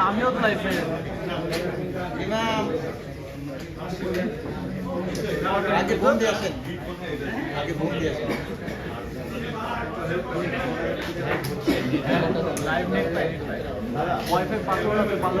আমিও তো ইমাম আগে ফোন দিয়ে আসেন আগে ফোন দিয়ে আসেন লাইভ নেট পাই ওয়াইফাই পাসওয়ার্ড আছে ভালো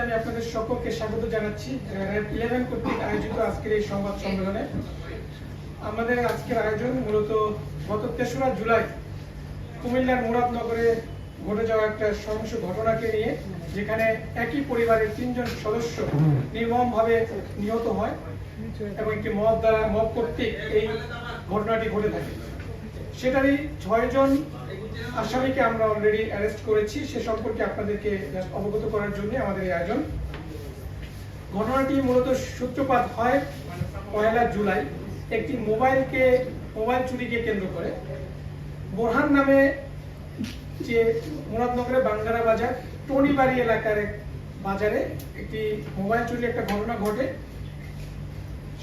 আমি আপনাদের সকলকে স্বাগত জানাচ্ছি ইলেভেন কর্তৃক আয়োজিত আজকের এই সংবাদ সম্মেলনে আমাদের আজকের আয়োজন। মূলত গত তেসরা জুলাই কুমিল্লার মুরাদনগরে ঘটে যাওয়া একটা সহিংস ঘটনাকে নিয়ে যেখানে একই পরিবারের তিনজন সদস্য নির্মমভাবে নিহত হয় এবং একটি মব দ্বারা মব কর্তৃক এই ঘটনাটি ঘটে থাকে। সেটারই ছয়জন আসামিকে আমরা অলরেডি অ্যারেস্ট করেছি। সে সম্পর্কে আপনাদেরকে অবগত করার জন্য আমাদের এই আয়োজন। ঘটনাটি মূলত সূত্রপাত হয় পয়লা জুলাই। একটি মোবাইলকে, মোবাইল চুরিকে কেন্দ্র করে। বোরহান নামে যে মুরাদনগরে বাঙ্গারা বাজার, টনিবাড়ি এলাকার বাজারে একটি মোবাইল চুরির একটা ঘটনা ঘটে।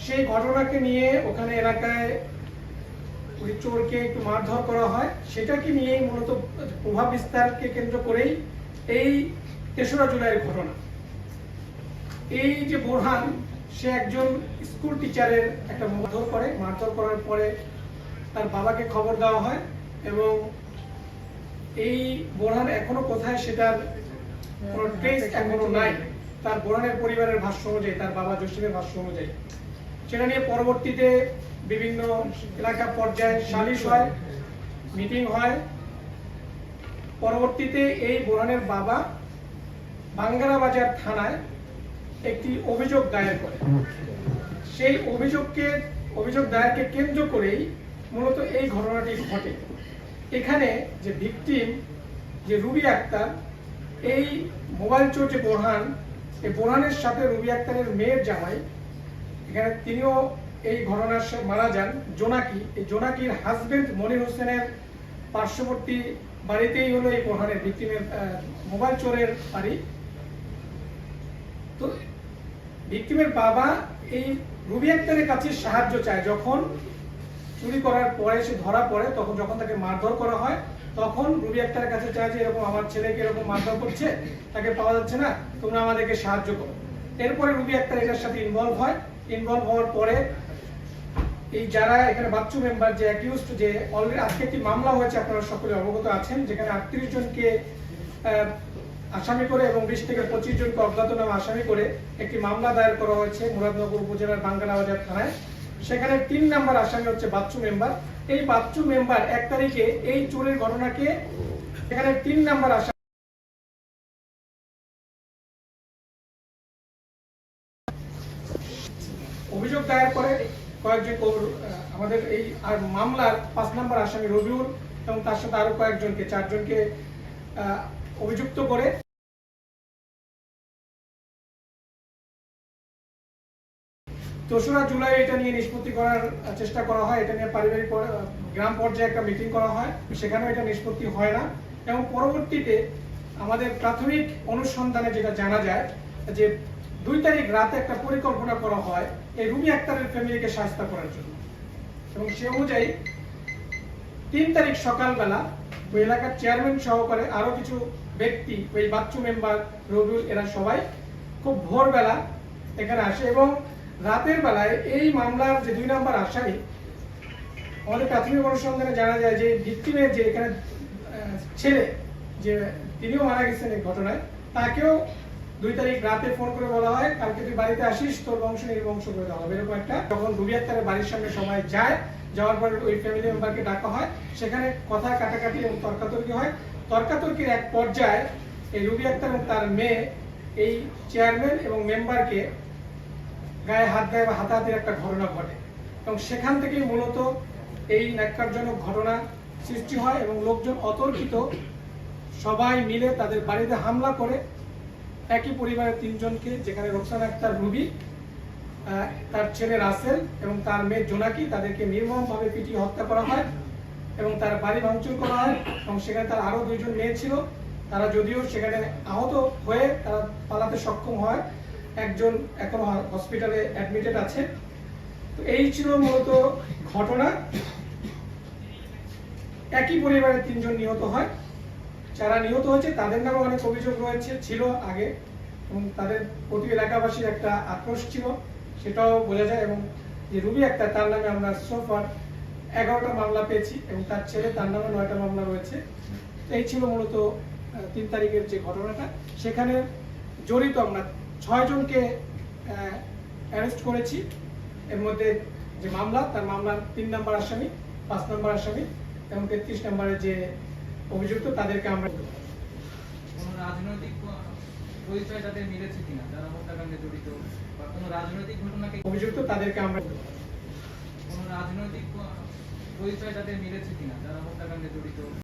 সেই ঘটনাকে নিয়ে ওখানে এলাকায় ওই চোরকে একটু মারধর করা হয়, সেটাকে নিয়েই মূলত প্রভাব বিস্তারকে কেন্দ্র করেই এই তেসরা জুলাইয়ের ঘটনা। এই যে বোরহান, সে একজন স্কুল টিচারের একটা মারধর করে, মারধর করার পরে তার বাবাকে খবর দেওয়া হয় এবং এই বোরহান এখনও কোথায় সেটার কোনো ট্রেস এখনও নাই। তার বোরহানের পরিবারের ভাষ্য অনুযায়ী, তার বাবা জসিমের ভাষ্য অনুযায়ী। সেটা নিয়ে পরবর্তীতে বিভিন্ন এলাকা পর্যায়ে সালিশ হয় মিটিং হয়। পরবর্তীতে এই বোরহানের বাবা বাজার থানায় একটি অভিযোগ দায়ের করে। সেই অভিযোগকে, অভিযোগ দায়েরকে কেন্দ্র করেই মূলত এই ঘটনাটি ঘটে। এখানে যে ভিকটিম যে রুবি আক্তার, এই মোবাইল চোর যে বোরহান, এই বোরহানের সাথে রুবি আক্তারের মেয়ের জামাই এখানে তিনিও এই ঘটনার মারা যান। জোনাকি, এই জোনাকির হাজবেন্ড মনির হোসেনের পার্শ্ববর্তী বাড়িতেই হলো এই বোরহানের ভিকটিমের মোবাইল চোরের বাড়ি। তো ভিকটিমের বাবা এই রুবি আক্তারের কাছে সাহায্য চায়। যখন চুরি করার পরে, সে ধরা পড়ে, তখন যখন তাকে মারধর করা হয়, তখন রুবি আক্তারের কাছে চায় যে, এরকম আমার ছেলেকে এরকম মারধর করছে, তাকে পাওয়া যাচ্ছে না, তোমরা আমাদেরকে সাহায্য করো। এরপরে রুবি আক্তার এটার সাথে ইনভলভ হয়। ইনভলভ হওয়ার পরে এই যারা এখানে বাচ্চু মেম্বার যে অ্যাকিউজড যে অলরেডি আজকে একটি মামলা হয়েছে, আপনারা সকলে অবগত আছেন, যেখানে আটত্রিশ জনকে আসামি করে এবং বিশ থেকে পঁচিশ জনকে অজ্ঞাতনামা আসামি করে একটি মামলা দায়ের করা হয়েছে মুরাদনগর উপজেলার বাঙ্গালা বাজার থানায়। সেখানে তিন নাম্বার আসামি হচ্ছে বাচ্চু মেম্বার এই বাচ্চু মেম্বার এক তারিখে এই চোরের ঘটনাকে এখানে তিন নাম্বার আসামি অভিযোগ দায়ের করে কয়েকজন আমাদের এই আর মামলার পাঁচ নম্বর আসামি রবিউল এবং তার সাথে আরও কয়েকজনকে, চারজনকে অভিযুক্ত করে দোসরা জুলাই এটা নিয়ে নিষ্পত্তি করার চেষ্টা করা হয়, এটা নিয়ে পারিবারিক পর- গ্রাম পর্যায়ে একটা মিটিং করা হয়, সেখানেও এটা নিষ্পত্তি হয় না এবং পরবর্তীতে আমাদের প্রাথমিক অনুসন্ধানে যেটা জানা যায় যে দুই তারিখ রাতে একটা পরিকল্পনা করা হয় এই রুমি আক্তারের ফ্যামিলিকে সাহায্য করার জন্য। এবং সে অনুযায়ী তিন তারিখ সকালবেলা ওই এলাকার চেয়ারম্যান সহকারে আরও কিছু ব্যক্তি, ওই বাচ্চু মেম্বার রবিউল, এরা সবাই খুব ভোরবেলা এখানে আসে এবং রাতের বেলায় এই মামলার যে দুই নম্বর আসামি, আমাদের প্রাথমিক অনুসন্ধানে জানা যায় যে ভিক্টিমের যে এখানে ছেলে, যে তিনিও মারা গেছেন এই ঘটনায়, তাকেও দুই তারিখ রাতে ফোন করে বলা হয়, কালকে তুই বাড়িতে আসিস, তোর বংশ নির্বংশ করে দেওয়া হবে এরকম একটা, যখন রুবি আক্তারের বাড়ির সামনে সবাই যায়, যাওয়ার পর ওই ফ্যামিলি মেম্বারকে ডাকা হয়। সেখানে কথা কাটাকাটি এবং তর্কাতর্কি হয়। তর্কাতর্কির এক পর্যায়ে এই রুবি আক্তার এবং তার মেয়ে, এই চেয়ারম্যান এবং মেম্বারকে গায়ে হাত দেয় বা হাতাহাতির একটা ঘটনা ঘটে। এবং সেখান থেকেই মূলত এই ন্যাক্কারজনক ঘটনা সৃষ্টি হয় এবং লোকজন অতর্কিত সবাই মিলে তাদের বাড়িতে হামলা করে একই পরিবারের তিনজনকে, যেখানে রোকসানা আক্তার রুবি তার ছেলে রাসেল এবং তার মেয়ে জোনাকি, তাদেরকে নির্মমভাবে পিটিয়ে হত্যা করা হয় এবং তার বাড়ি ভাঙচুর করা হয় এবং সেখানে তার আরও দুইজন মেয়ে ছিল। তারা যদিও সেখানে আহত হয়ে তারা পালাতে সক্ষম হয়। একজন এখন হসপিটালে অ্যাডমিটেড আছে। তো এই ছিল মূলত ঘটনা। একই পরিবারের তিনজন নিহত হয়। যারা নিহত হয়েছে, তাদের নামে অনেক অভিযোগ রয়েছে, ছিল আগে। এবং তাদের প্রতি এলাকাবাসীর একটা আক্রোশ ছিল, সেটাও বোঝা যায়। এবং যে রুবি একটা তার নামে আমরা সোফার এগারোটা মামলা পেয়েছি এবং তার ছেলে, তার নামে নয়টা মামলা রয়েছে। এই ছিল মূলত তিন তারিখের যে ঘটনাটা। সেখানে জড়িত আমরা ছয় জনকে অ্যারেস্ট করেছি। এর মধ্যে যে মামলা, তার মামলার তিন নম্বর আসামি, পাঁচ নম্বর আসামি, এবং তেত্রিশ নম্বরের যে অভিযুক্ত তাদেরকে আমরা কোনো রাজনৈতিক পরিচয় তাদের মিলেছে কিনা? যারা হত্যাকাণ্ডে জড়িত বা কোনো রাজনৈতিক ঘটনাকে অভিযুক্ত তাদেরকে আমরা কোনো রাজনৈতিক পরিচয় তাদের মিলেছে কিনা? যারা হত্যাকাণ্ডে জড়িত